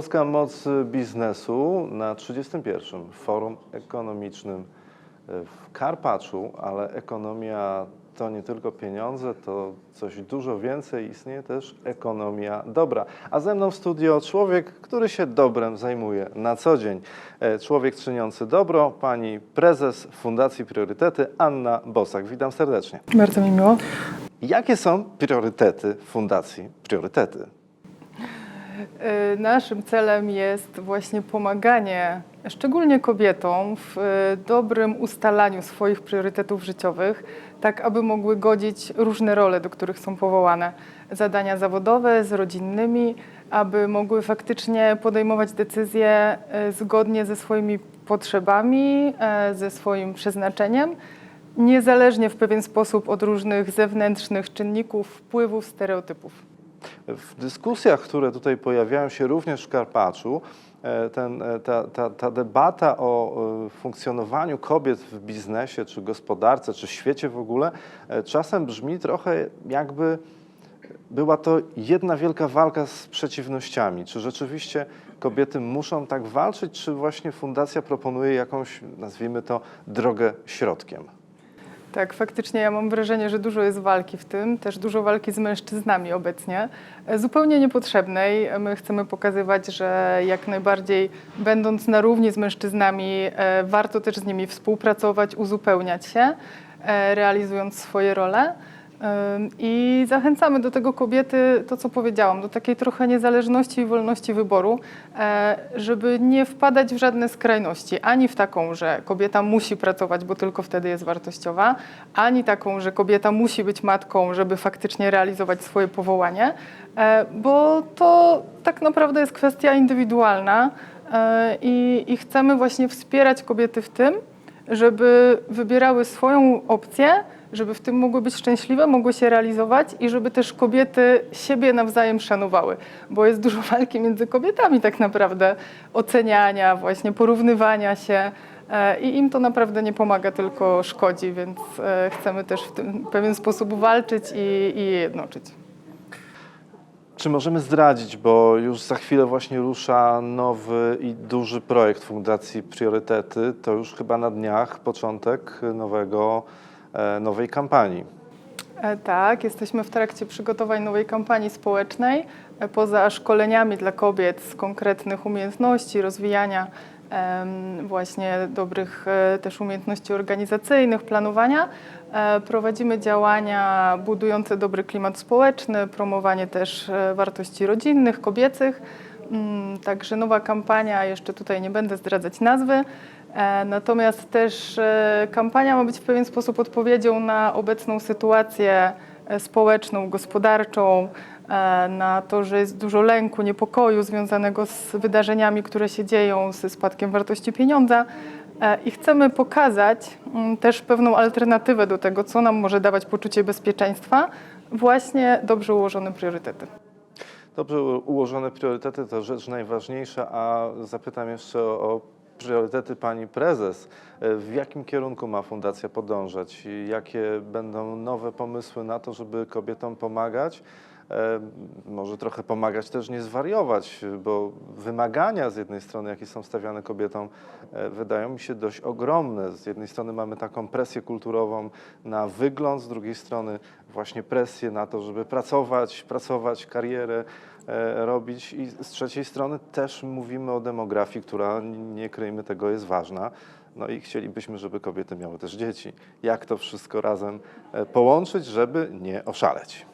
Polska Moc Biznesu na 31. Forum Ekonomicznym w Karpaczu, ale ekonomia to nie tylko pieniądze, to coś dużo więcej. Istnieje też ekonomia dobra. A ze mną w studio człowiek, który się dobrem zajmuje na co dzień. E, Człowiek czyniący dobro, pani prezes Fundacji Priorytety Anna Bosak. Witam serdecznie. Bardzo mi miło. Jakie są priorytety Fundacji Priorytety? Y, Naszym celem jest właśnie pomaganie szczególnie kobietom w y, dobrym ustalaniu swoich priorytetów życiowych, tak aby mogły godzić różne role, do których są powołane. Zadania zawodowe z rodzinnymi, aby mogły faktycznie podejmować decyzje y, zgodnie ze swoimi potrzebami, ze swoim przeznaczeniem, niezależnie w pewien sposób od różnych zewnętrznych czynników, wpływów, stereotypów. W dyskusjach, które tutaj pojawiają się również w Karpaczu, e, ten, e, ta, ta, ta debata o e, funkcjonowaniu kobiet w biznesie, czy gospodarce, czy świecie w ogóle, czasem brzmi trochę jakby była to jedna wielka walka z przeciwnościami. Czy rzeczywiście kobiety muszą tak walczyć, czy właśnie fundacja proponuje jakąś, nazwijmy to, drogę środkiem? Tak, faktycznie ja mam wrażenie, że dużo jest walki w tym, też dużo walki z mężczyznami obecnie, e, zupełnie niepotrzebnej. My chcemy pokazywać, że jak najbardziej będąc na równi z mężczyznami, e, warto też z nimi współpracować, uzupełniać się, e, realizując swoje role. I zachęcamy do tego kobiety, to co powiedziałam, do takiej trochę niezależności i wolności wyboru, e, żeby nie wpadać w żadne skrajności. Ani w taką, że kobieta musi pracować, bo tylko wtedy jest wartościowa, ani taką, że kobieta musi być matką, żeby faktycznie realizować swoje powołanie, e, bo to tak naprawdę jest kwestia indywidualna e, i, i chcemy właśnie wspierać kobiety w tym, żeby wybierały swoją opcję, żeby w tym mogły być szczęśliwe, mogły się realizować i żeby też kobiety siebie nawzajem szanowały, bo jest dużo walki między kobietami tak naprawdę, oceniania, właśnie porównywania się e, i im to naprawdę nie pomaga, tylko szkodzi, więc e, chcemy też w tym pewien sposób walczyć i, i je jednoczyć. Czy możemy zdradzić, bo już za chwilę właśnie rusza nowy i duży projekt Fundacji Priorytety, to już chyba na dniach początek nowego, e, nowej kampanii. E, Tak, jesteśmy w trakcie przygotowań nowej kampanii społecznej. E, Poza szkoleniami dla kobiet z konkretnych umiejętności, rozwijania właśnie dobrych e, też umiejętności organizacyjnych, planowania, e, prowadzimy działania budujące dobry klimat społeczny, promowanie też e, wartości rodzinnych, kobiecych. Mm, Także nowa kampania, jeszcze tutaj nie będę zdradzać nazwy, Natomiast też kampania ma być w pewien sposób odpowiedzią na obecną sytuację społeczną, gospodarczą, e, na to, że jest dużo lęku, niepokoju związanego z wydarzeniami, które się dzieją, ze spadkiem wartości pieniądza. E, I chcemy pokazać mm, też pewną alternatywę do tego, co nam może dawać poczucie bezpieczeństwa, właśnie dobrze ułożone priorytety. Dobrze ułożone priorytety to rzecz najważniejsza, a zapytam jeszcze o priorytety pani prezes. E, W jakim kierunku ma fundacja podążać? Jakie będą nowe pomysły na to, żeby kobietom pomagać? E, Może trochę pomagać też nie zwariować, bo wymagania z jednej strony, jakie są stawiane kobietom, e, wydają mi się dość ogromne. Z jednej strony mamy taką presję kulturową na wygląd, z drugiej strony właśnie presję na to, żeby pracować, pracować, karierę e, robić i z trzeciej strony też mówimy o demografii, która, nie kryjmy tego, jest ważna. No i chcielibyśmy, żeby kobiety miały też dzieci. Jak to wszystko razem połączyć, żeby nie oszaleć?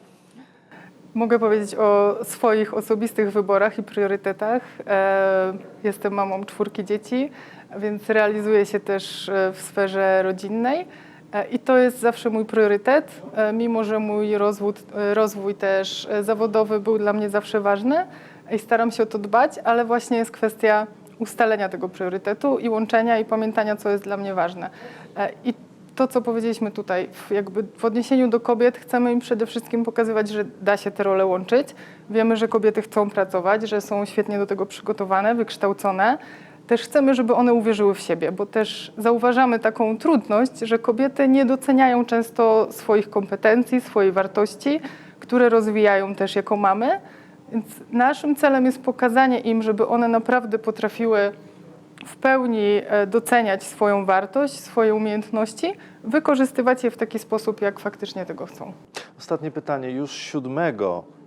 Mogę powiedzieć o swoich osobistych wyborach i priorytetach. E, Jestem mamą czwórki dzieci, więc realizuję się też e, w sferze rodzinnej. E, I to jest zawsze mój priorytet, mimo że mój rozwój, rozwój też zawodowy był dla mnie zawsze ważny i staram się o to dbać, ale właśnie jest kwestia ustalenia tego priorytetu i łączenia i pamiętania, co jest dla mnie ważne. I to, co powiedzieliśmy tutaj, jakby w odniesieniu do kobiet, chcemy im przede wszystkim pokazywać, że da się te role łączyć. Wiemy, że kobiety chcą pracować, że są świetnie do tego przygotowane, wykształcone. Też chcemy, żeby one uwierzyły w siebie, bo też zauważamy taką trudność, że kobiety nie doceniają często swoich kompetencji, swojej wartości, które rozwijają też jako mamy. Więc naszym celem jest pokazanie im, żeby one naprawdę potrafiły w pełni e, doceniać swoją wartość, swoje umiejętności, wykorzystywać je w taki sposób, jak faktycznie tego chcą. Ostatnie pytanie. Już 7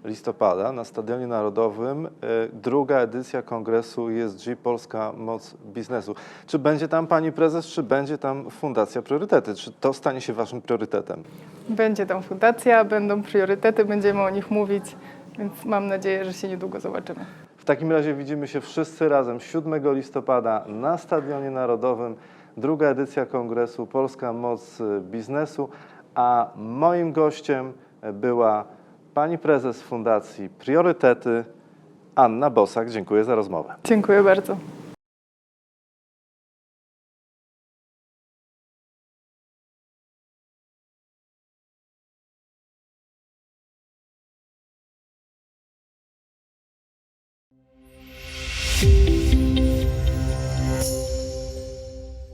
listopada na Stadionie Narodowym e, druga edycja kongresu ESG Polska Moc Biznesu. Czy będzie tam pani prezes, czy będzie tam Fundacja Priorytety? Czy to stanie się waszym priorytetem? Będzie tam fundacja, będą priorytety, będziemy o nich mówić, więc mam nadzieję, że się niedługo zobaczymy. W takim razie widzimy się wszyscy razem 7 listopada na Stadionie Narodowym. Druga edycja kongresu Polska Moc Biznesu, a moim gościem była pani prezes Fundacji Priorytety Anna Bosak. Dziękuję za rozmowę. Dziękuję bardzo.